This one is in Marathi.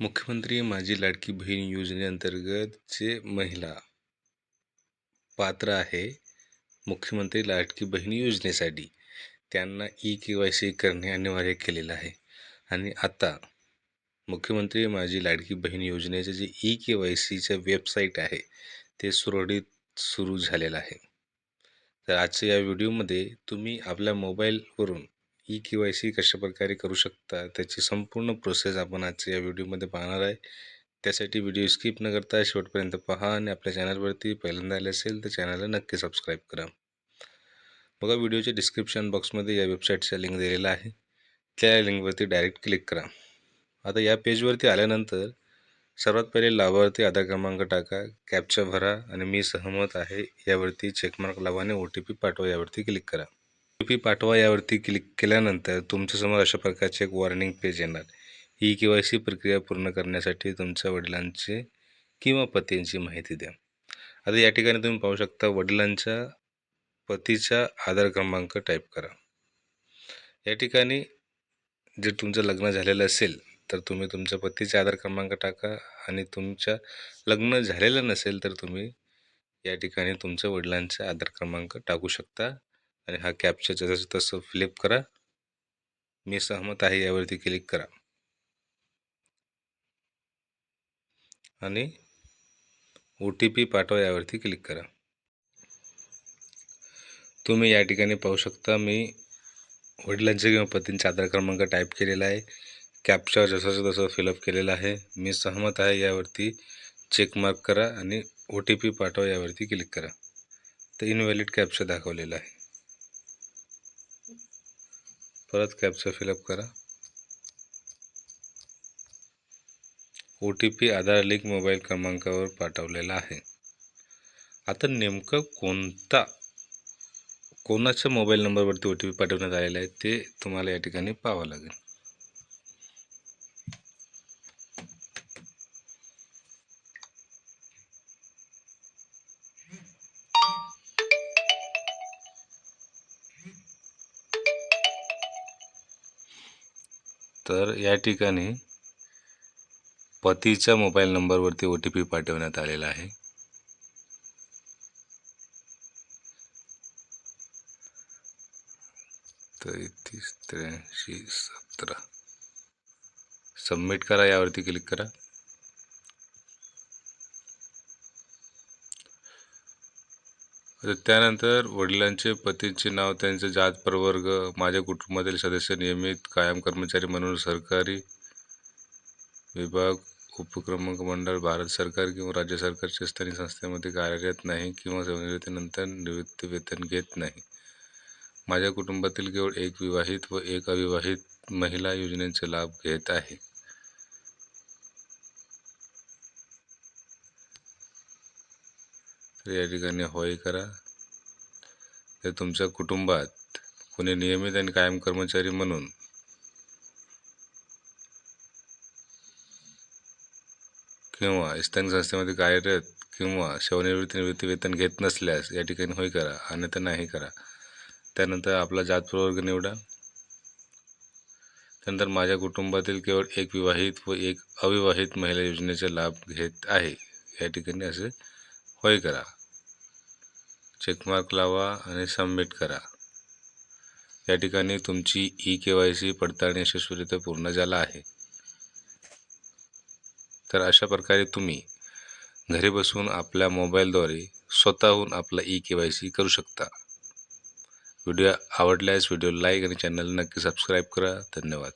मुख्यमंत्री माझी लाडकी बहीण योजनेअंतर्गत जे महिला पात्र आहे. मुख्यमंत्री लाडकी बहीण योजनेसाठी त्यांना ई के वाय सी करणे अनिवार्य केलेलं आहे. आणि आता मुख्यमंत्री माझी लाडकी बहीण योजनेचे जे ई के वाय सीचं वेबसाईट आहे ते सुरळीत सुरू झालेलं आहे. तर आजच्या या व्हिडिओमध्ये तुम्ही आपल्या मोबाईलवरून ई के वाय सी कशाप्रकारे करू शकता त्याची संपूर्ण प्रोसेस आपण आजच्या या व्हिडिओमध्ये पाहणार आहे. त्यासाठी व्हिडिओ स्किप न करता शेवटपर्यंत पहा आणि आपल्या चॅनलवरती पहिल्यांदा आले असेल तर चॅनलला नक्की सबस्क्राईब करा. बघा व्हिडिओच्या डिस्क्रिप्शन बॉक्समध्ये या वेबसाईटचा लिंक दिलेला आहे. त्या लिंकवरती डायरेक्ट क्लिक करा. आता या पेजवरती आल्यानंतर सर्वात पहिले लाभार्थी आधार क्रमांक टाका कॅपचा भरा आणि मी सहमत आहे यावरती चेकमार्क लावा आणि ओ टी पी पाठवा यावरती क्लिक करा. पी पाठवा यावरती क्लिक केल्यानंतर तुमच्यासमोर अशा प्रकारचे एक वॉर्निंग पेज येणार. ई के वाय सी प्रक्रिया पूर्ण करण्यासाठी तुमच्या वडिलांचे किंवा पतींची माहिती द्या. आता या ठिकाणी तुम्ही पाहू शकता वडिलांच्या पतीचा आधार क्रमांक टाईप करा. या ठिकाणी जर तुमचं लग्न झालेलं असेल तर तुम्ही तुमच्या पतीचा आधार क्रमांक टाका आणि तुमच्या लग्न झालेलं नसेल तर तुम्ही या ठिकाणी तुमच्या वडिलांचा आधार क्रमांक टाकू शकता. आणि हा कॅप्चर जसं तसं फ्लिप करा मी सहमत आहे यावरती क्लिक करा. आणि ओ टी पी पाठवा यावरती क्लिक करा. तुम्ही या ठिकाणी पाहू शकता मी वडिलांचे किंवा पतींचा आधार क्रमांक टाईप केलेला आहे. कॅप्चर जसं तसं फिलअप केलेलं आहे. मी सहमत आहे यावरती चेक मार्क करा आणि ओ टी पी पाठवा यावरती क्लिक करा. तर इनव्हॅलिड कॅप्चर दाखवलेला आहे. परत कॅप्चा फिलअप करा. O T P Aadhaar link mobile क्रमांकावर पाठवलेला आहे. आता नेमकं कोणता कोणाच्या मोबाईल नंबरवरती ओ टी पी पाठवण्यात आलेला आहे ते तुम्हाला या ठिकाणी पाहावं लागेल. तर या ठिकाणी पतीच्या मोबाईल नंबरवरती ओ टी पी पाठवण्यात आलेला आहे. तेहतीस त्र्याऐंशी सतरा. सबमिट करा यावरती क्लिक करा. तर त्यानंतर वडिलांचे पतींचे नाव त्यांचे जात प्रवर्ग माझ्या कुटुंबातील सदस्य नियमित कायम कर्मचारी म्हणून सरकारी विभाग उपक्रमांक मंडळ भारत सरकार किंवा राज्य सरकारच्या स्थानिक संस्थेमध्ये कार्यरत नाही किंवा सेवानिवृत्तीनंतर निवृत्ती वेतन घेत नाही. माझ्या कुटुंबातील केवळ एक विवाहित व एक अविवाहित महिला योजनेचा लाभ घेत आहे. तर या ठिकाणी होय करा. तर तुमच्या कुटुंबात कोणी नियमित आणि कायम कर्मचारी म्हणून किंवा स्थानिक संस्थेमध्ये कार्यरत किंवा सेवानिवृत्ती निवृत्ती वेतन घेत नसल्यास या ठिकाणी होय करा अन्यथा नाही करा. त्यानंतर आपला जात प्रवर्ग निवडा. त्यानंतर माझ्या कुटुंबातील केवळ एक विवाहित व एक अविवाहित महिला योजनेचा लाभ घेत आहे. या ठिकाणी असे होय करा. चेकमार्क लावा आणि सबमिट करा. या ठिकाणी तुमची ई के वाय सी पडताळणी यशस्वीरित्या पूर्ण झाला आहे. तर अशा प्रकारे तुम्ही घरी बसून आपल्या मोबाईलद्वारे स्वतःहून आपला ई के वाय सी करू शकता. व्हिडिओ आवडल्यास व्हिडिओ लाईक आणि चॅनल नक्की सबस्क्राईब करा. धन्यवाद.